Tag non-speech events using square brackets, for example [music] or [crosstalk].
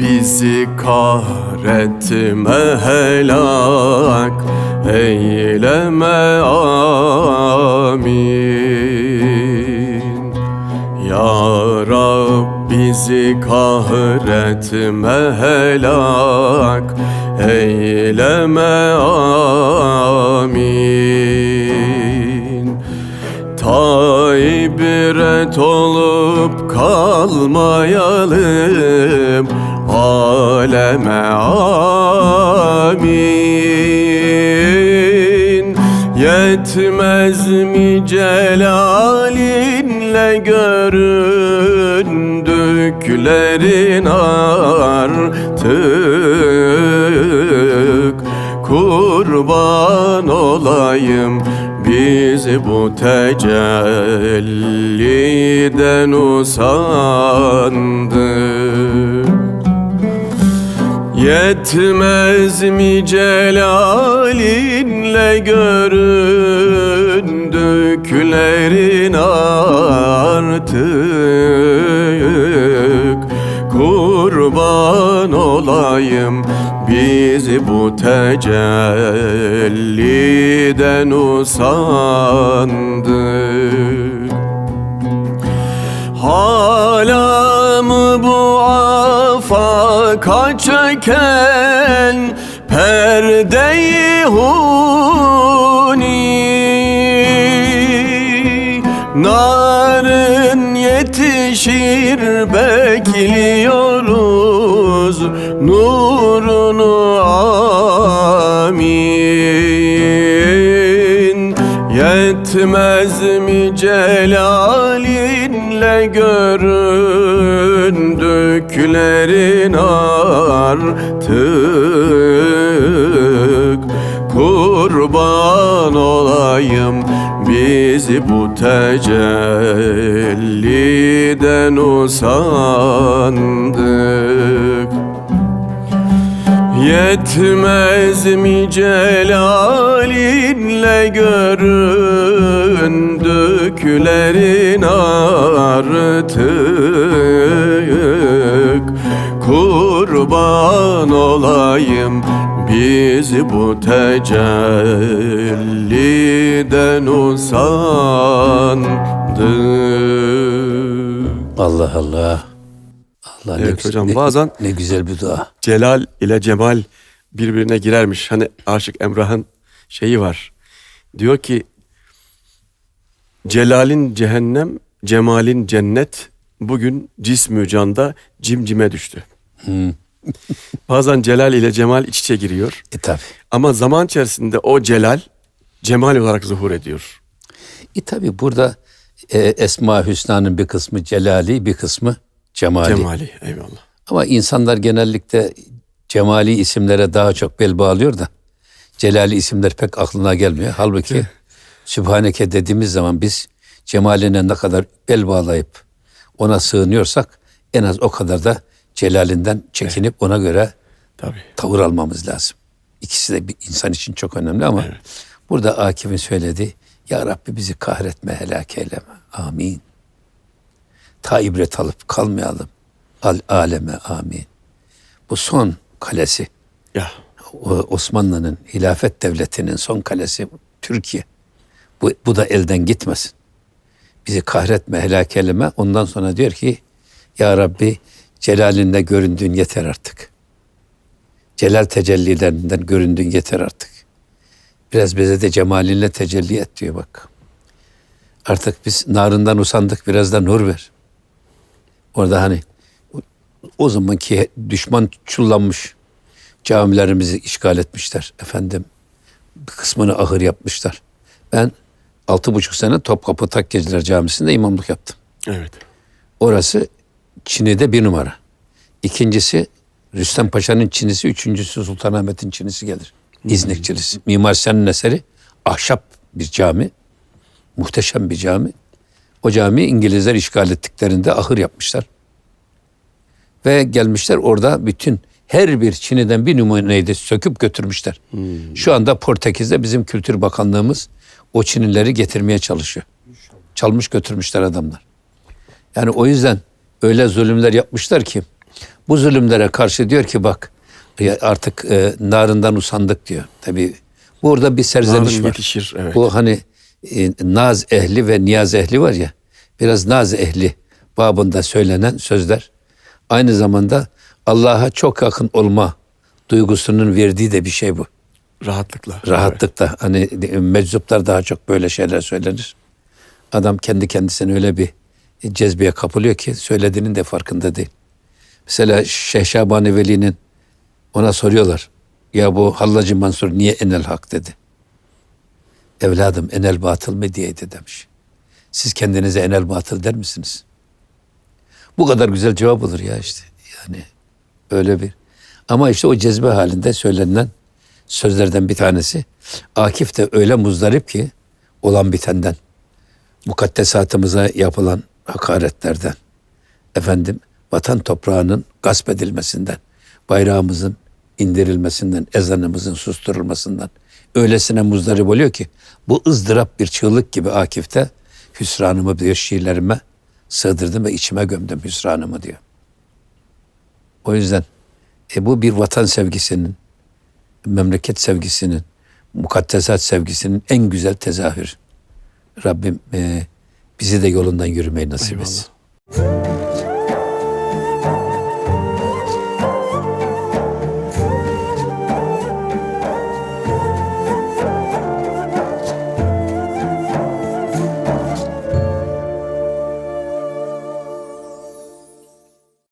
Bizi kahretme helak Eyleme amin. Ya Rab bizi kahretme helak Eyleme amin. Ta ibret olup kalmayalım aleme amin. Yetmez mi celalinle göründüklerin artık? Kurban olayım bizi bu tecelliden usandık Yetmez mi celalinle göründüklerin artık? Kurban olayım bizi bu tecelliden usandık Hala mı bu afaka çöken perdeyi huni? Narın yetişir bekliyoruz. Nurunu Yetmez mi celalinle göründüklerin artık? Kurban olayım bizi bu tecelliden usandık Yetmez mi celalinle göründüklerin artık Kurban olayım bizi bu tecelliden usandık Allah Allah. Allah ne Evet güzel- hocam, ne- bazen- ne güzel bir dua. Celal ile Cemal birbirine girermiş. Hani Aşık Emrah'ın şeyi var. Diyor ki Celal'in cehennem, Cemal'in cennet bugün cismü canda cimcime düştü. [laughs] Bazen Celal ile Cemal iç içe giriyor. E tabi. Ama zaman içerisinde o Celal Cemal olarak zuhur ediyor. E tabi burada e, Esma Hüsna'nın bir kısmı Celali, bir kısmı Cemali. Cemali eyvallah. Ama insanlar genellikle Cemali isimlere daha çok bel bağlıyor da Celali isimler pek aklına gelmiyor. Halbuki Sübhaneke dediğimiz zaman biz Cemaline ne kadar bel bağlayıp ona sığınıyorsak en az o kadar da Celalinden çekinip ona göre Tabii. tavır almamız lazım. İkisi de bir insan için çok önemli ama burada Akif'in söylediği Ya Rabbi bizi kahretme, helak eyleme. Amin. Ta ibret alıp kalmayalım. Al aleme amin. Bu son kalesi. Ya Osmanlı'nın hilafet devletinin son kalesi Türkiye. Bu, bu da elden gitmesin. Bizi kahretme, helak eyleme. Ondan sonra diyor ki Ya Rabbi celalinde göründüğün yeter artık. Celal tecellilerinden göründüğün yeter artık. Biraz bize de cemalinle tecelli et diyor bak. Artık biz narından usandık biraz da nur ver. Orada hani o- zamanki düşman çullanmış camilerimizi işgal etmişler efendim. Bir kısmını ahır yapmışlar. Ben altı buçuk sene Topkapı Takkeciler Camisi'nde imamlık yaptım. evet. Orası Çin'de bir numara. İkincisi Rüstem Paşa'nın Çinisi, üçüncüsü Sultanahmet'in Çinisi gelir. İznik Çinisi. Mimar Sinan'ın eseri ahşap bir cami. Muhteşem bir cami. O camiyi İngilizler işgal ettiklerinde ahır yapmışlar. Ve gelmişler orada bütün her bir Çin'den bir numuneyi de söküp götürmüşler. Şu anda Portekiz'de bizim Kültür Bakanlığımız o Çinileri getirmeye çalışıyor. Çalmış götürmüşler adamlar. Yani o yüzden öyle zulümler yapmışlar ki bu zulümlere karşı diyor ki bak artık e, narından usandık diyor. Tabii burada bir serzeniş Narın var. yetişir, evet. Bu hani e, naz ehli ve niyaz ehli var ya. Biraz naz ehli babında söylenen sözler. Aynı zamanda Allah'a çok yakın olma duygusunun verdiği de bir şey bu. Rahatlıkla. Rahatlıkta hani meczuplar daha çok böyle şeyler söylenir. Adam kendi kendisine öyle bir cezbeye kapılıyor ki söylediğinin de farkında değil. Mesela Şeyh Şabani Veli'nin ona soruyorlar. Ya bu Hallacı Mansur niye enel hak dedi. Evladım enel batıl mı diyeydi demiş. Siz kendinize enel batıl der misiniz? Bu kadar güzel cevap olur ya işte. Yani öyle bir. Ama işte o cezbe halinde söylenen sözlerden bir tanesi. Akif de öyle muzdarip ki olan bitenden. Mukaddesatımıza yapılan hakaretlerden. Efendim vatan toprağının gasp edilmesinden. Bayrağımızın indirilmesinden, ezanımızın susturulmasından. Öylesine muzdarip oluyor ki bu ızdırap bir çığlık gibi Akif'te hüsranımı diyor şiirlerime sığdırdım ve içime gömdüm hüsranımı diyor. O yüzden e, bu bir vatan sevgisinin, memleket sevgisinin, mukaddesat sevgisinin en güzel tezahürü. Rabbim e, bizi de yolundan yürümeyi nasip Eyvallah. etsin.